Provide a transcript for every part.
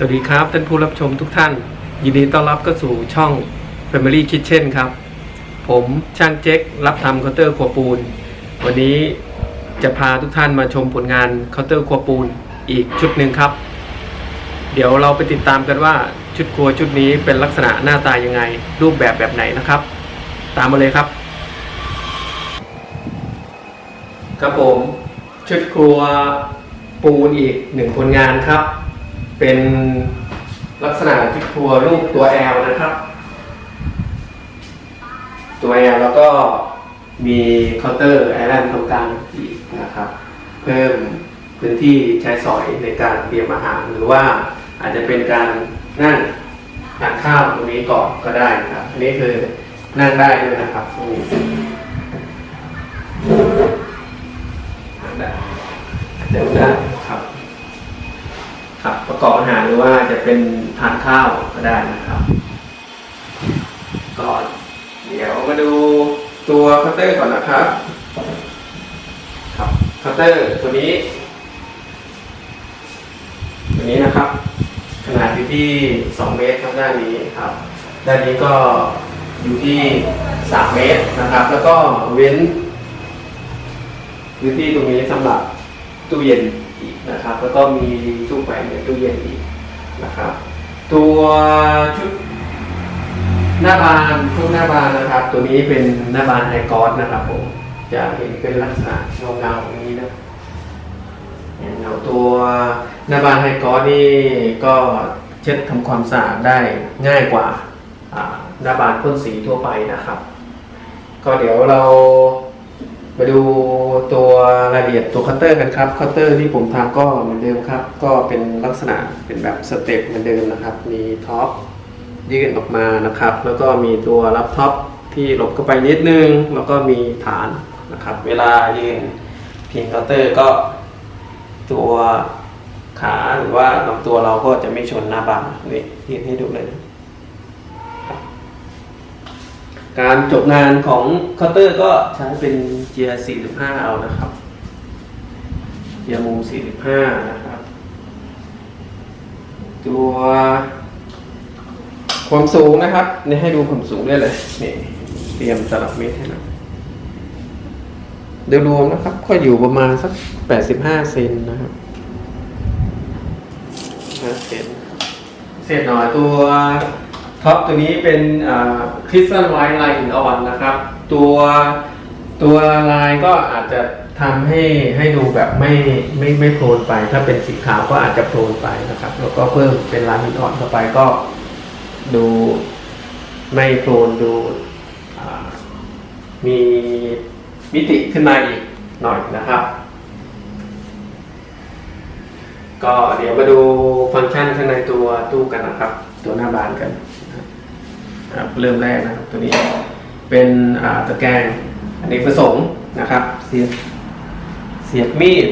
สวัสดีครับท่านผู้รับชมทุกท่าน ยินดีต้อนรับเข้าสู่ช่อง Family Kitchen ครับ ผมช่างเจ๊กรับทำเคาน์เตอร์ครัวปูน วันนี้จะพาทุกท่านมาชมผลงานเคาน์เตอร์ครัวปูนอีกชุดหนึ่งครับ เดี๋ยวเราไปติดตามกันว่าชุดครัวชุดนี้เป็นลักษณะหน้าตายังไง รูปแบบแบบไหนนะครับ ตามมาเลยครับ ครับผมชุดครัวปูนอีกหนึ่งผลงานครับ เป็นลักษณะชุดครัวรูปตัว L นะครับ ตัว L แล้วก็มีเคาน์เตอร์ไอแลนด์ตรงกลางอีกนะครับ เพิ่มพื้นที่ใช้สอยในการเตรียมอาหาร หรือว่าอาจจะเป็นการนั่งทานข้าวตรงนี้ก่อนก็ได้นะครับ อันนี้คือนั่งได้ด้วยนะครับตรงนี้นั่งได้เดินได้ ประกอบอาหารหรือว่าจะเป็นทานข้าวก็ได้นะครับก่อนเดี๋ยวมาดูตัวคาน์เตอร์ก่อนนะครับ ครับคาน์เตอร์ตัวนี้ ตัวนี้นะครับ ขนาดอยู่ที่ 2 เมตรครับด้านนี้ครับ ด้านนี้ก็อยู่ที่ 3 เมตรนะครับ แล้วก็เว้นพื้นที่ตรงนี้สำหรับตู้เย็น อีกนะครับ แล้วก็มีตู้แขวนในตู้เย็นอีกนะครับ ตัวชุดหน้าบานชุดหน้าบานนะครับ ตัวนี้เป็นหน้าบานไฮกอสนะครับผมจะเห็นเป็นลักษณะเงาเงาๆอย่างนี้นะเงาตัวหน้าบานไฮกอสนี่ก็เช็ดทำความสะอาดได้ง่ายกว่าหน้าบานพ่นสีทั่วไปนะครับ ก็เดี๋ยวเรา มาดูตัวรายละเอียดตัวคัตเตอร์กันครับคัตเตอร์ที่ผมทำก็เหมือนเดิมครับ ก็เป็นลักษณะเป็นแบบสเต็ปเหมือนเดิมนะครับ มีท็อปยื่นออกมานะครับ แล้วก็มีตัวรับท็อปที่หลบเข้าไปนิดนึง แล้วก็มีฐานนะครับ เวลายืนพิงคัตเตอร์ก็ ตัวขาหรือว่าลำตัวเราก็จะไม่ชนหน้าบานนี่ยืนให้ดูเลย การจบงานของเคาน์เตอร์ก็ใช้เป็นเจียร์45 เอานะครับเจียร์มุม 45 นะครับ ตัวความสูงนะครับนี่ให้ดูความสูงได้เลยนี่เตรียมตลับเมตรให้นะโดยรวมนะครับ ก็อยู่ประมาณสัก 85 เซนนะครับ5เซนเศษหน่อยตัว ท็อปตัวนี้เป็นคริสตัลไวท์ลายหินอ่อนนะครับ ตัวตัวลายก็อาจจะทำให้ให้ดูแบบไม่ไม่ไม่โพลนไป ถ้าเป็นสีขาวก็อาจจะโพลนไปนะครับ แล้วก็เพิ่มเป็นลายหินอ่อนเข้าไปก็ดูไม่โพลนดูมีมิติขึ้นมาอีกหน่อยนะครับ ก็เดี๋ยวมาดูฟังก์ชันข้างในตัวตู้กันนะครับ ตัวหน้าบานกัน นะครับเริ่มแรกนะครับตัวนี้เป็นตะแกรงอันนี้ประสงค์นะครับ เสียบเสียบมีด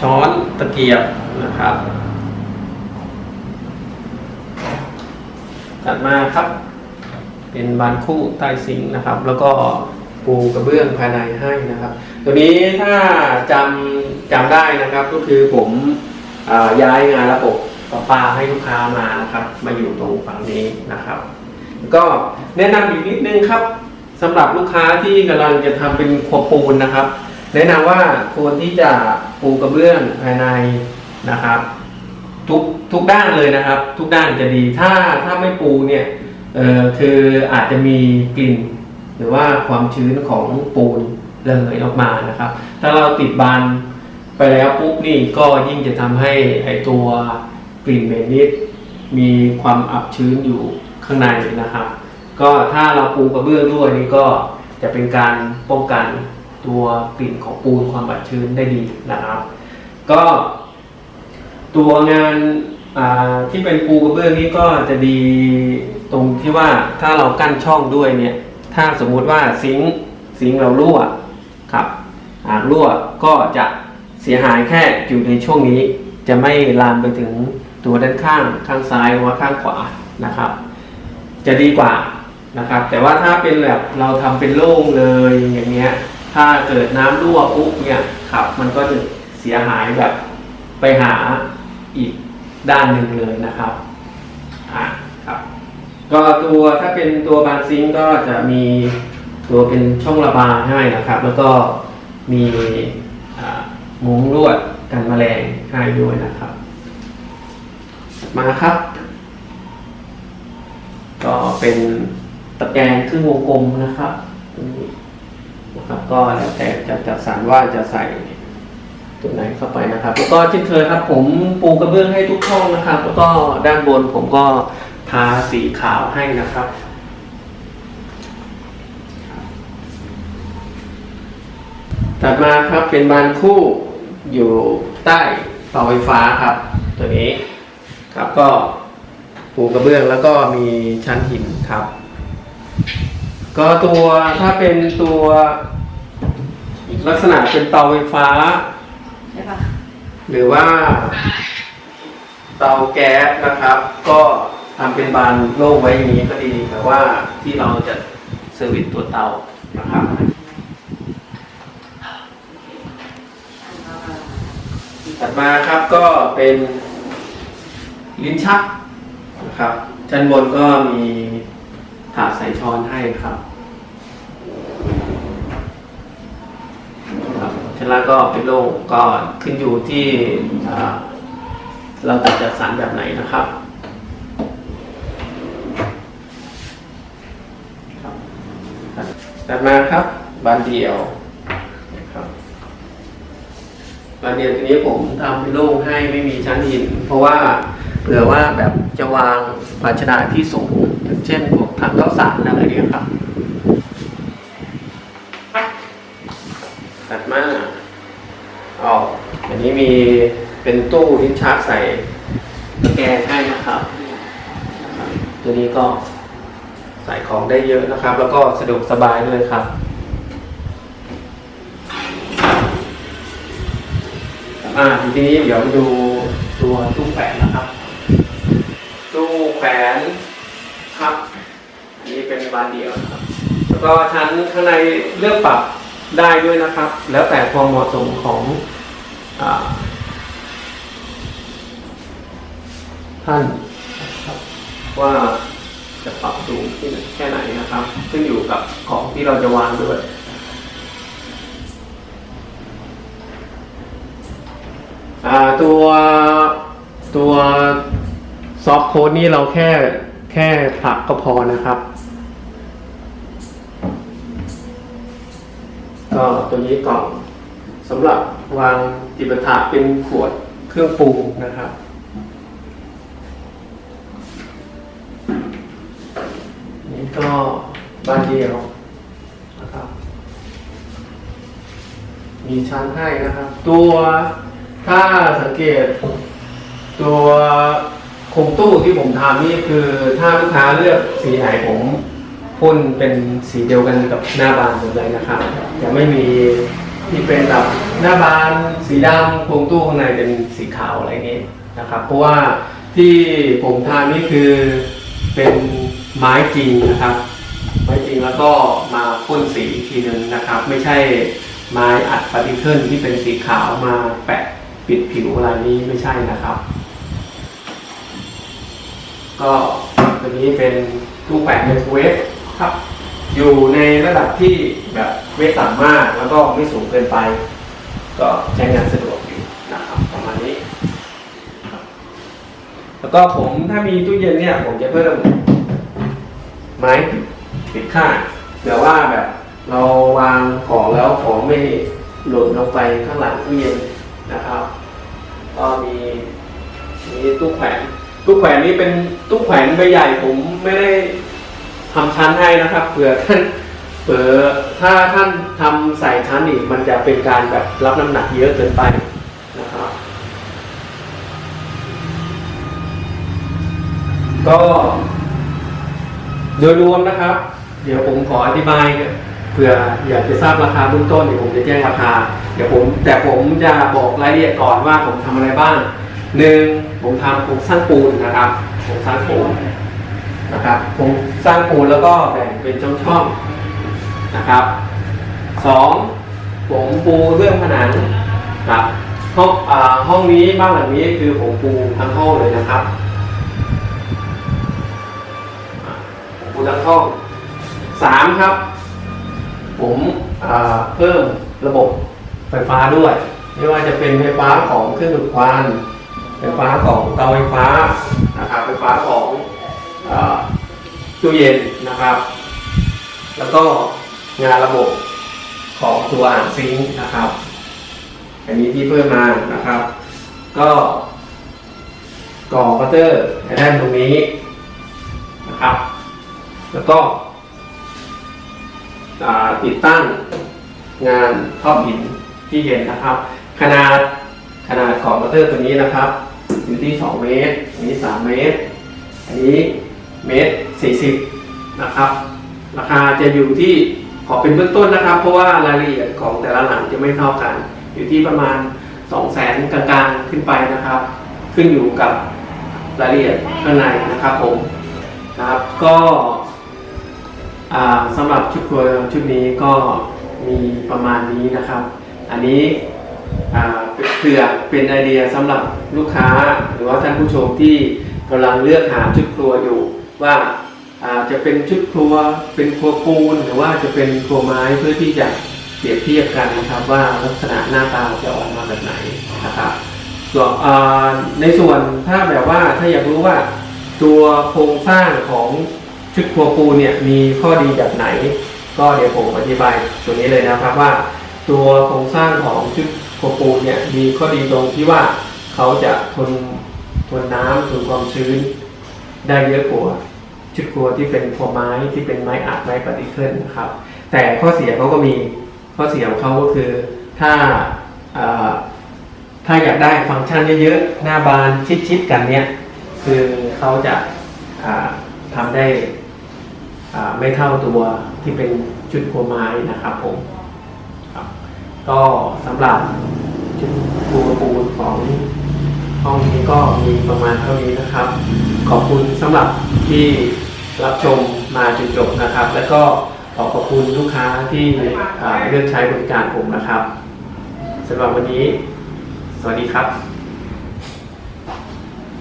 ช้อนตะเกียบนะครับถัดมาครับ เป็นบานคู่ใต้ซิงนะครับ แล้วก็ปูกระเบื้องภายในให้นะครับ ตัวนี้ถ้าจำจำได้นะครับ ก็คือผมอย้ายงานระบบประปาให้ลูกค้ามานะครับ มาอยู่ตรงฝั่งนี้นะครับ ก็แนะนำอีกนิดนึงครับสำหรับลูกค้าที่กำลังจะทำเป็นครัวปูนนะครับ แนะนำว่าควรที่จะปูกระเบื้องภายในนะครับ ทุกทุกด้านเลยนะครับ ทุกด้านจะดีถ้าถ้าไม่ปูเนี่ยเออคืออาจจะมีกลิ่น หรือว่าความชื้นของปูนระเหยออกมานะครับ ถ้าเราติดบานไปแล้วปุ๊บนี่ก็ยิ่งจะทำให้ไอตัวกลิ่นเหม็นนิดมีความอับชื้นอยู่ ข้างในนะครับ ก็ถ้าเราปูกระเบื้องด้วยนี่ก็จะเป็นการป้องกันตัวกลิ่นของปูนความอับชื้นได้ดีนะครับ ก็ตัวงานที่เป็นปูกระเบื้องนี้ก็จะดีตรงที่ว่าถ้าเรากั้นช่องด้วยเนี่ยถ้าสมมุติว่าซิงซิงเรารั่วครับหากรั่วก็จะเสียหายแค่อยู่ในช่วงนี้ จะไม่ลามไปถึงตัวด้านข้างข้างซ้ายหรือว่าข้างขวานะครับ จะดีกว่านะครับ แต่ว่าถ้าเป็นแบบเราทำเป็นโล่งเลยอย่างเงี้ย ถ้าเกิดน้ำรั่วปุ๊บเนี่ยครับ มันก็จะเสียหายแบบไปหาอีกด้านหนึ่งเลยนะครับอ่าครับ ก็ตัวถ้าเป็นตัวบานซิงก์ก็จะมีตัวเป็นช่องระบายให้นะครับ แล้วก็มีมุ้งลวดกันแมลงให้ด้วยนะครับ มาครับ ก็เป็นตะแกรงครึ่งวงกลมนะครับตรงนี้นะครับ ก็แล้วแต่จะจัดสรรว่าจะใส่ตัวไหนเข้าไปนะครับ แล้วก็เช่นเคยครับ ผมปูกระเบื้องให้ทุกห้องนะครับ แล้วก็ด้านบนผมก็ทาสีขาวให้นะครับถัดมาครับเป็นบานคู่อยู่ใต้เสาไฟฟ้าครับ ตัวนี้ครับก็ ปูกระเบื้องแล้วก็มีชั้นหินครับ ก็ตัวถ้าเป็นตัวลักษณะเป็นเตาไฟฟ้า ใช่ปะหรือว่า เตาแก๊สนะครับ ก็ทำเป็นบานโล่งไว้อย่างนี้ก็ดีแต่ว่าที่เราจะเซอร์วิสตัวเตานะครับ ถัดมาครับก็เป็นลิ้นชัก นะครับชั้นบนก็มีถาดใส่ช้อนให้ครับชั้นล่างก็เป็นโล่งก็ขึ้นอยู่ที่เราจะจัดสรรแบบไหนนะครับครับถัดมาครับบานเดียวครับบานเดียวทีนี้ผมทำเป็นโล่งให้ไม่มีชั้นหิน เพราะว่า เผื่อว่าแบบจะวางภาชนะที่สูงอย่างเช่นพวกถังข้าวสารอะไรเนี้ยครับถัดมาอ๋ออันนี้มีเป็นตู้ลิ้นชักใส่ตะแกรงให้นะครับ ตัวนี้ก็ใส่ของได้เยอะนะครับ แล้วก็สะดวกสบายด้วยครับอ่าทีนี้เดี๋ยวมาดูตัวตู้แขวนนะครับ ตู้แขวนครับอันนี้เป็นบานเดียวครับ แล้วก็ชั้นข้างในเลือกปรับได้ด้วยนะครับ แล้วแต่ความเหมาะสมของอท่านครับว่าจะปรับสูงที่ไหนแค่ไหนนะครับ ขึ้นอยู่กับของที่เราจะวางด้วยตัวตัว ซอฟต์โค้ดนี่เราแค่แค่ผลักก็พอนะครับ ก็ตัวนี้กล่องสำหรับวางจิปถะเป็นขวดเครื่องปรุงนะครับ นี่ก็บานเดียวนะครับ มีชั้นให้นะครับ ตัวถ้าสังเกตตัว ครงตู้ที่ผมทำนี่คือถ้าลูกค้าเลือกสีไหนผมพ่นเป็นสีเดียวกันกับหน้าบานหมดเลยนะครับจะไม่มีที่เป็นแบบหน้าบานสีดำโครงตู้ข้างในเป็นสีขาวอะไรเงี้นะครับ เพราะว่าที่ผมทำนี่คือเป็นไม้จริงนะครับ ไม้จริงแล้วก็มาพ่นสีอีกทีหนึ่งนะครับ ไม่ใช่ไม้อัดปาร์ติเคิลที่เป็นสีขาวมาแปะปิดผิวอะไรนี้ไม่ใช่นะครับ ก็ตัวนี้เป็นตู้แปะไมโครเวฟครับ อยู่ในระดับที่แบบไม่ต่ำมากแล้วก็ไม่สูงเกินไป ก็ใช้งานสะดวกอยู่นะครับประมาณนี้ครับแล้วก็ผมถ้ามีตู้เย็นเนี่ย ผมจะเพิ่มไม้ปิดข้างเผื่อว่าแบบเราวางของแล้วของไม่หล่นลงไปข้างหลังตู้เย็นนะครับ ก็มีมีตู้แขวน ตู้แขวนนี้เป็นตู้แขวนใบใหญ่ผมไม่ได้ทำชั้นให้นะครับเผื่อท่านเผื่อถ้าท่านทำใส่ชั้นอีกมันจะเป็นการแบบรับน้ำหนักเยอะเกินไปนะครับ ก็โดยรวมนะครับ เดี๋ยวผมขออธิบายเผื่ออยากจะทราบราคาเบื้องต้นเดี๋ยวผมจะแจ้งราคา เดี๋ยวผมแต่ผมจะบอกรายละเอียดก่อนว่าผมทำอะไรบ้างหนึ่ง ผมทำโครงสร้างปูนนะครับโครงสร้างปูนนะครับผมสร้างปูนแล้วก็แบ่งเป็นช่องๆนะครับสองผมปูเรื่องผนังครับห้องอ่าห้องนี้บ้านหลังนี้คือผมปูทั้งห้องเลยนะครับผมปูทั้งห้องสามครับ ผมอ่าเพิ่มระบบไฟฟ้าด้วย ไม่ว่าจะเป็นไฟฟ้าของเครื่องดูดควัน ไฟฟ้าของเตาไฟฟ้านะครับไฟฟ้าของตู้เย็นนะครับ แล้วก็งานระบบของตัวอ่างซิงค์นะครับ อันนี้ที่เพิ่มมานะครับ ก็ก่อคัตเตอร์ในด้านตรงนี้นะครับ แล้วก็ติดตั้งงานท่อหินที่เห็นนะครับ ขนาดขนาดของคัตเตอร์ตัวนี้นะครับ อยู่ที่ 2 เมตร อันนี้ 3 เมตร อันนี้เมตร 40 นะครับ ราคาจะอยู่ที่ขอเป็นเบื้องต้นนะครับ เพราะว่ารายละเอียดของแต่ละหลังจะไม่เท่ากัน อยู่ที่ประมาณ 2 0 0แสนกลางๆขึ้นไปนะครับ ขึ้นอยู่กับรายละเอียดข้างในนะครับผมนะครับก็สำหรับชุดครัวชุดนี้ก็มีประมาณนี้นะครับ อันนี้ ผื่อเป็นไอเดียสำหรับลูกค้า หรือว่าท่านผู้ชมที่กำลังเลือกหาชุดครัวอยู่ ว่าจะเป็นชุดครัวเป็นครัวปูน หรือว่าจะเป็นครัวไม้เพื่อที่จะเปรียบเทียบกันนะครับว่าลักษณะหน้าตาจะออกมาแบบไหนนะครับส่วนในส่วนถ้าแบบว่าถ้าอยากรู้ว่าตัวโครงสร้างของชุดครัวปูเนี่ยมีข้อดีแบบไหน ก็เดี๋ยวผมอธิบายตัวนี้เลยนะครับว่า ตัวโครงสร้างของชุด ครัวปูเนี่ยมีข้อดีตรงที่ว่าเขาจะทนทนน้ำทนความชื้น ได้เยอะกว่าชุดครัวที่เป็นครัวไม้ที่เป็นไม้อัดไม้ปฏิเคิลนะครับ แต่ข้อเสียเขาก็มีข้อเสียของเขาก็คือถ้าถ้าอยากได้ฟังก์ชันเยอะๆหน้าบานชิดๆกันเนี่ยคือเขาจะาทำได้ไม่เท่าตัวที่เป็นชุดครัวไม้นะครับผมก็สำหรับ ชุดครัวปูนของห้องนี้ก็มีประมาณเท่านี้นะครับ ขอบคุณสำหรับที่รับชมมาจนจบนะครับ แล้วก็ขอขอบคุณลูกค้าที่เลือกใช้บริการผมนะครับสำหรับวันนี้ สวัสดีครับ